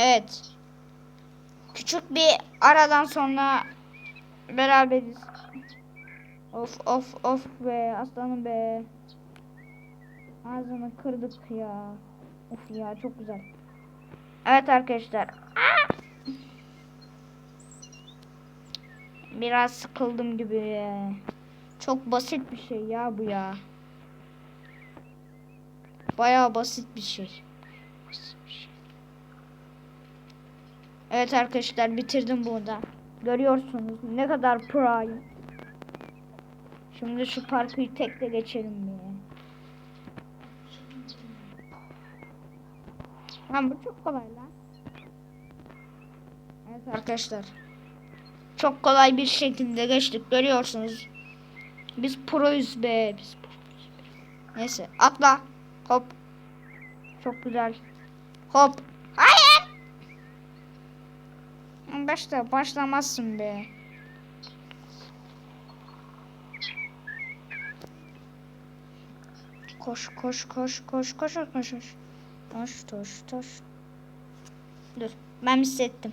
Evet. Küçük bir aradan sonra beraberiz. Of of of be aslanım be. Ağzını kırdık ya. Of ya çok güzel. Evet arkadaşlar. Biraz sıkıldım gibi. Çok basit bir şey ya bu ya. Bayağı basit bir şey. Basit bir şey. Evet arkadaşlar bitirdim burada. Görüyorsunuz ne kadar pro'yum. Şimdi şu parkıyı tekle geçelim diye. Lan bu çok kolay lan. Evet arkadaşlar. Çok kolay bir şekilde geçtik görüyorsunuz. Biz proyuz be. Biz proyuz be. Neyse atla. Hop. Çok güzel. Hop. Hayır. Başta başlamazsın be. Koş koş koş koş koş koş koş. Koş koş koş. Dur ben hissettim.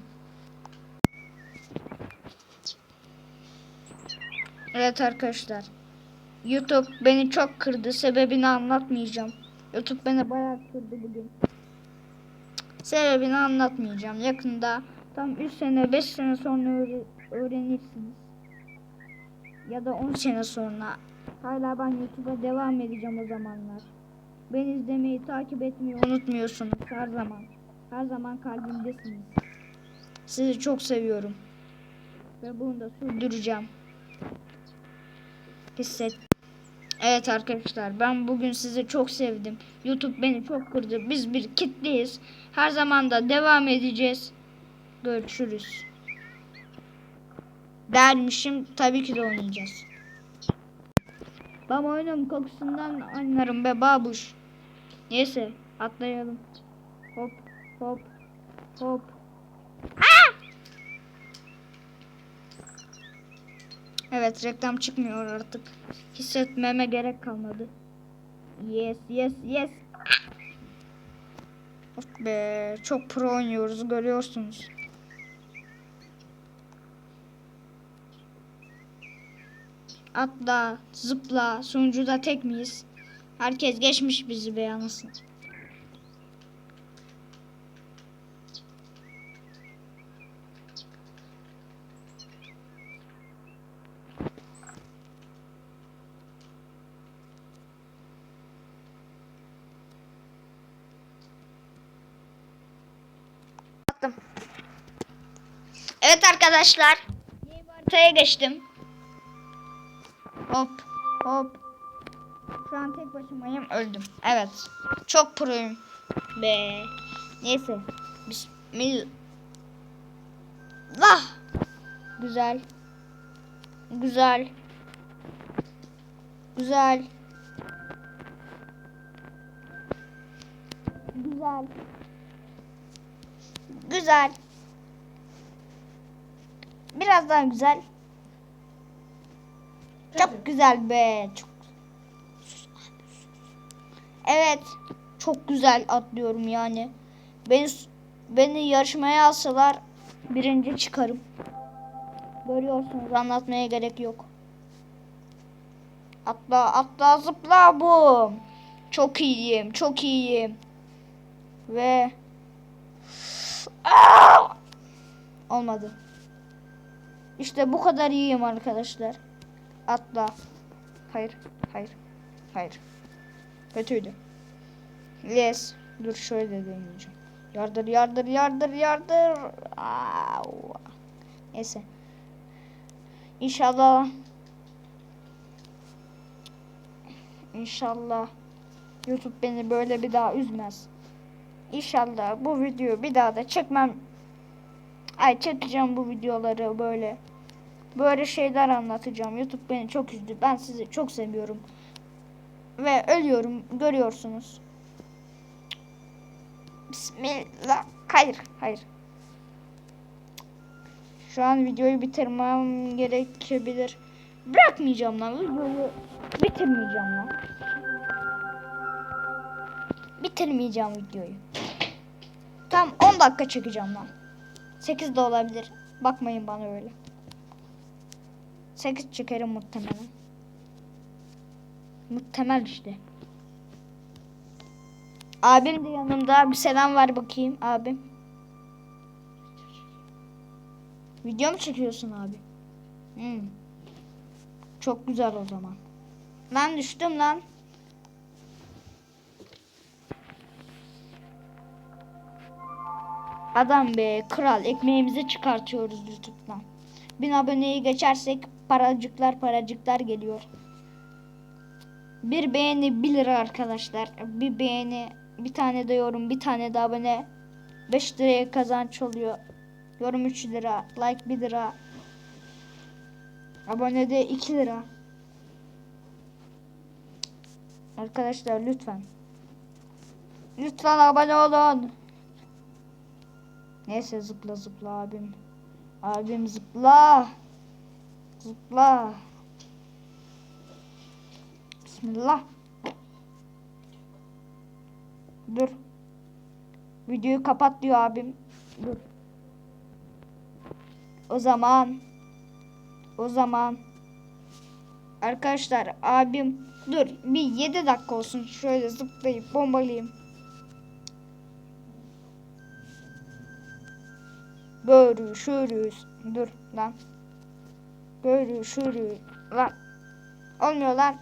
Evet arkadaşlar. YouTube beni çok kırdı. Sebebini anlatmayacağım. YouTube beni bayağı kırdı bugün. Sebebini anlatmayacağım. Yakında tam 3 sene 5 sene sonra öğre- öğrenirsiniz. Ya da 10 sene sonra. Hala ben YouTube'a devam edeceğim o zamanlar. Beni izlemeyi, takip etmeyi unutmuyorsunuz her zaman. Her zaman kalbimdesiniz. Sizi çok seviyorum. Ve bunu da sürdüreceğim. Hisset. Evet arkadaşlar ben bugün sizi çok sevdim. YouTube beni çok kırdı. Biz bir kitleyiz. Her zaman da devam edeceğiz. Görüşürüz. Dermişim tabii ki de oynayacağız. Ben oyunun kokusundan oynarım be babuş. Neyse atlayalım. Hop hop hop. Evet reklam çıkmıyor artık. Hissetmeme gerek kalmadı. Yes yes yes. Of be çok pro oynuyoruz görüyorsunuz. Atla, zıpla, sunucuda tek miyiz? Herkes geçmiş bizi be anasını. Evet arkadaşlar. Yeni bir geçtim. Hop. Şu an tek başımayım öldüm. Evet. Çok proyum. Be. Neyse. Bismillah. Güzel. Güzel. Güzel. Güzel. Güzel. Biraz daha güzel. Çok güzel be. Çok. Evet. Çok güzel atlıyorum yani. Beni beni yarışmaya alsalar birinci çıkarım. Görüyorsunuz anlatmaya gerek yok. Atla atla zıpla bu. Çok iyiyim. Çok iyiyim. Ve Aa! olmadı. İşte bu kadar iyiyim arkadaşlar. Atla. Hayır. Hayır. Hayır. Kötüydü. Yes. Dur şöyle deneyeceğim. Yardır yardır yardır yardır. Au. Neyse. İnşallah. İnşallah. YouTube beni böyle bir daha üzmez. İnşallah bu videoyu bir daha da çekmem. Ay çekeceğim bu videoları böyle. Böyle şeyler anlatacağım. YouTube beni çok üzdü. Ben sizi çok seviyorum. Ve ölüyorum. Görüyorsunuz. Bismillah. Hayır. Hayır. Şu an videoyu bitirmem gerekebilir. Bırakmayacağım lan. Videoyu bitirmeyeceğim lan. Bitirmeyeceğim videoyu. Tam 10 dakika çekeceğim lan. 8 de olabilir. Bakmayın bana öyle. 8 çekerim muhtemelen. Muhtemel işte. Abim de yanımda. Bir selam ver bakayım abim. Video mu çekiyorsun abi? Hmm. Çok güzel o zaman. Lan düştüm lan. Adam be kral ekmeğimizi çıkartıyoruz YouTube'dan. Bin aboneyi geçersek paracıklar paracıklar geliyor. Bir beğeni 1 lira arkadaşlar. Bir beğeni bir tane de yorum bir tane de abone 5 liraya kazanç oluyor. Yorum 3 lira like 1 lira. Abone de 2 lira. Arkadaşlar lütfen. Lütfen abone olun. Neyse zıpla zıpla abim. Abim zıpla. Zıpla. Bismillah. Dur. Videoyu kapat diyor abim. Dur. O zaman o zaman arkadaşlar abim dur bir 7 dakika olsun şöyle zıplayıp bombalayayım. Görüşürüz. Dur lan. Görüşürüz. Lan. Olmuyor lan.